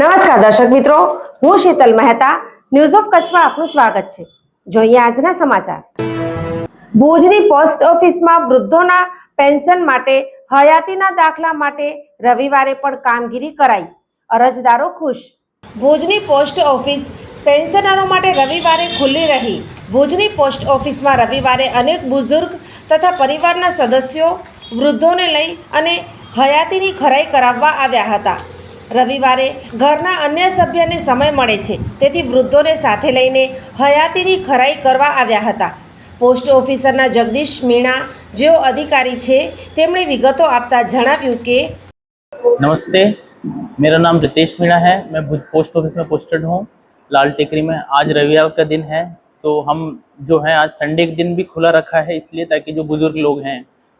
નમસ્કાર દર્શક મિત્રો, હું શીતલ મહેતા ન્યૂઝ ઓફ કચ્છમાં આપનું સ્વાગત છે. જોઈએ આજના સમાચાર. ભુજની પોસ્ટ ઓફિસમાં વૃદ્ધોના પેન્શન માટે હયાતીના દાખલા માટે રવિવારે પણ કામગીરી કરાઈ. અરજદારો ખુશ. ભુજની પોસ્ટ ઓફિસ પેન્શનરો માટે રવિવારે ખુલ્લી રહી. ભુજની પોસ્ટ ઓફિસમાં રવિવારે અનેક બુઝુર્ગ તથા પરિવારના સદસ્યો વૃદ્ધોને લઈ અને હયાતીની ખરાઈ કરાવવા આવ્યા હતા. રવિવારે ઘરના અન્ય સભ્યને સમય મળે છે તેથી વૃદ્ધોને સાથે લઈને હયાતીની ખરાઈ કરવા આવ્યા હતા પોસ્ટ ઓફિસરના જગદીશ મીણા જેઓ અધિકારી છે તેમણે વિગતો આપતા જણાવ્યું કે नमस्ते मेरा नाम रितेश मीणा है मैं भुज पोस्ट ऑफिस में पोस्टेड हूँ लाल टेकरी में आज रविवार का दिन है तो हम जो है आज संडे के दिन भी खुला रखा है इसलिए ताकि जो बुज़ुर्ग लोग हैं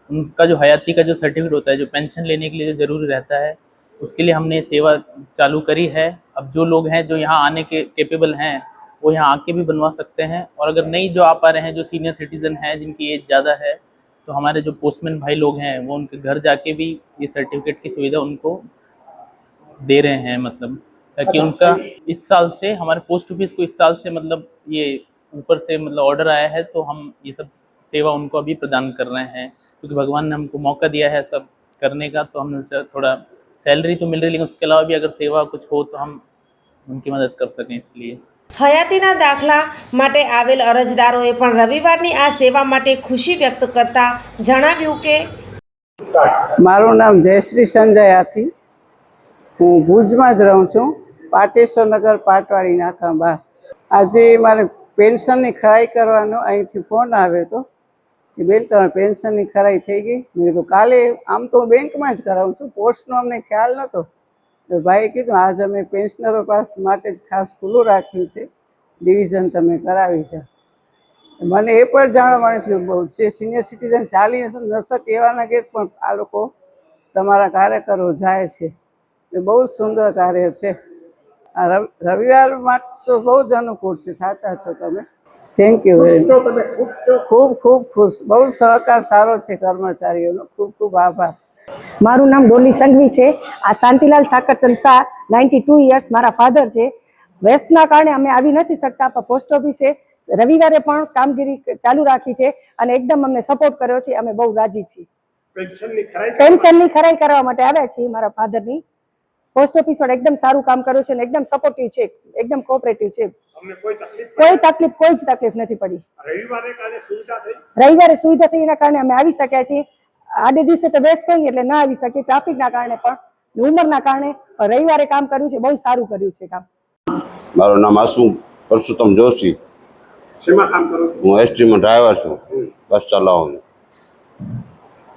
उनका जो हयाती का जो सर्टिफिकेट होता है जो पेंशन लेने के लिए जो ज़रूरी रहता है उसके लिए हमने सेवा चालू करी है। अब जो लोग हैं जो यहाँ आने के केपेबल हैं वो यहाँ आके भी बनवा सकते हैं। और अगर नहीं जो आ पा रहे हैं जो सीनियर सिटीज़न हैं जिनकी एज ज़्यादा है तो हमारे जो पोस्टमैन भाई लोग हैं वो उनके घर जाके भी ये सर्टिफिकेट की सुविधा उनको दे रहे हैं मतलब। ताकि अच्छा, उनका इस साल से हमारे पोस्ट ऑफ़िस को इस साल से मतलब ये ऊपर से मतलब ऑर्डर आया है तो हम ये सब सेवा उनको अभी प्रदान कर रहे हैं। क्योंकि भगवान ने हमको मौका दिया है सब करने का तो हमने थोड़ा सैलरी तो मिल रही है लेकिन उसके अलावा भी अगर सेवा कुछ हो तो हम उनकी मदद कर सकें इसलिए હયાતીના દાખલા માટે આવેલ અરજદારોએ પણ રવિવારની આ સેવા માટે ખુશી વ્યક્ત કરતા જણાવ્યું કે મારું નામ જયશ્રી સંજય હાથી હું ભુજમાં જ રહું છું પાટેશ્વર નગર પાટવાડી નાકા બહાર આજે મારે પેન્શનની ખરાઈ કરવાનો અહીંથી ફોન આવ્યો હતો કે બેન, તમારી પેન્શનની ખરાઈ થઈ ગઈ? મેં કીધું, કાલે આમ તો હું બેંકમાં જ કરાવું છું, પોસ્ટનો અમને ખ્યાલ નહોતો. તો ભાઈએ કીધું, આજ અમે પેન્શનરો પાસ માટે જ ખાસ ખુલ્લું રાખ્યું છે, ડિવિઝન તમે કરાવી છે મને એ પણ જાણવા મળે છે કે બહુ જે સિનિયર સિટીઝન ચાલી નસક એવાના કે પણ આ લોકો તમારા કાર્યકરો જાય છે. એ બહુ જ સુંદર કાર્ય છે. આ રવિ- રવિવાર માટે તો બહુ જ અનુકૂળ છે, સાચા છો તમે. થેન્ક યુ ખૂબ ખૂબ ખુશ. બહુ સહકાર સારો છે કર્મચારીઓનો. ખૂબ ખૂબ આભાર. મારું નામ ડોલી સંઘવી છે. આ Shantilal Sakarchand Shah ninety two years મારા ફાધર છે. વેસ્ટના કારણે અમે આવી નથી શકતા પણ પોસ્ટ ઓફિસે રવિવારે પણ કામગીરી ચાલુ રાખી છે અને એકદમ અમને સપોર્ટ કર્યો છે. અમે બહુ રાજી છીએ. પેન્શનની ખરાઈ પેન્શનની ખરાઈ કરવા માટે આવ્યા છીએ મારા ફાધરની પોસ્ટ ઓફિસ વાળા એકદમ સારું કામ કર્યું છે અને એકદમ સપોર્ટિવ છે એકદમ કોઓપરેટિવ છે. કોઈ તકલીફ કોઈ જ તકલીફ નથી પડી. રવિવારે સુવિધા થઈ? રવિવારે સુવિધા થઈ એના કારણે અમે આવી શક્યા છીએ. આડે દિવસે તો વ્યસ્ત હોઈએ એટલે ના આવી શકીએ ટ્રાફિકના કારણે પણ ને ઉંમરના કારણે પણ રવિવારે કામ કર્યું છે બહુ સારું કર્યું છે કામ. મારું નામ આસુ પરસોત્તમ જોશી. શેમાં કામ કરો છો? હું એસટીમાં ડ્રાઈવર છું બસ ચલાવું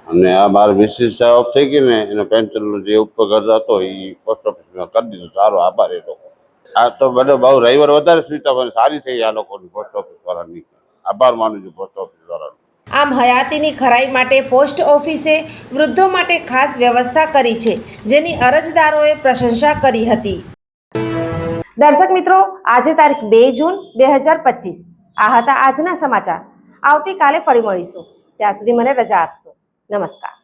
અને આ મારી મિસિસ ઓફ થઈ ગઈ ને એનો પેન્શનનો જે ઉપકર હતો એ પોસ્ટ ઓફિસમાં કરી દીધું. સારો આભાર એ લોકો. આ તો બધો બહુ રવિવાર વધારે સુવિધા પણ સારી થઈ આ લોકોની પોસ્ટ ઓફિસ વાળાની. આભાર માનું છું પોસ્ટ ઓફિસ વાળાનો. આમ હયાતીની ખરાઈ માટે પોસ્ટ ઓફિસે વૃદ્ધો માટે ખાસ વ્યવસ્થા કરી છે જેની અરજદારોએ પ્રશંસા કરી હતી. દર્શક મિત્રો આજે તારીખ બે જૂન બે હજાર પચીસ. આ હતા આજના સમાચાર. આવતીકાલે ફરી મળીશું. ત્યાં સુધી મને રજા આપશો. નમસ્કાર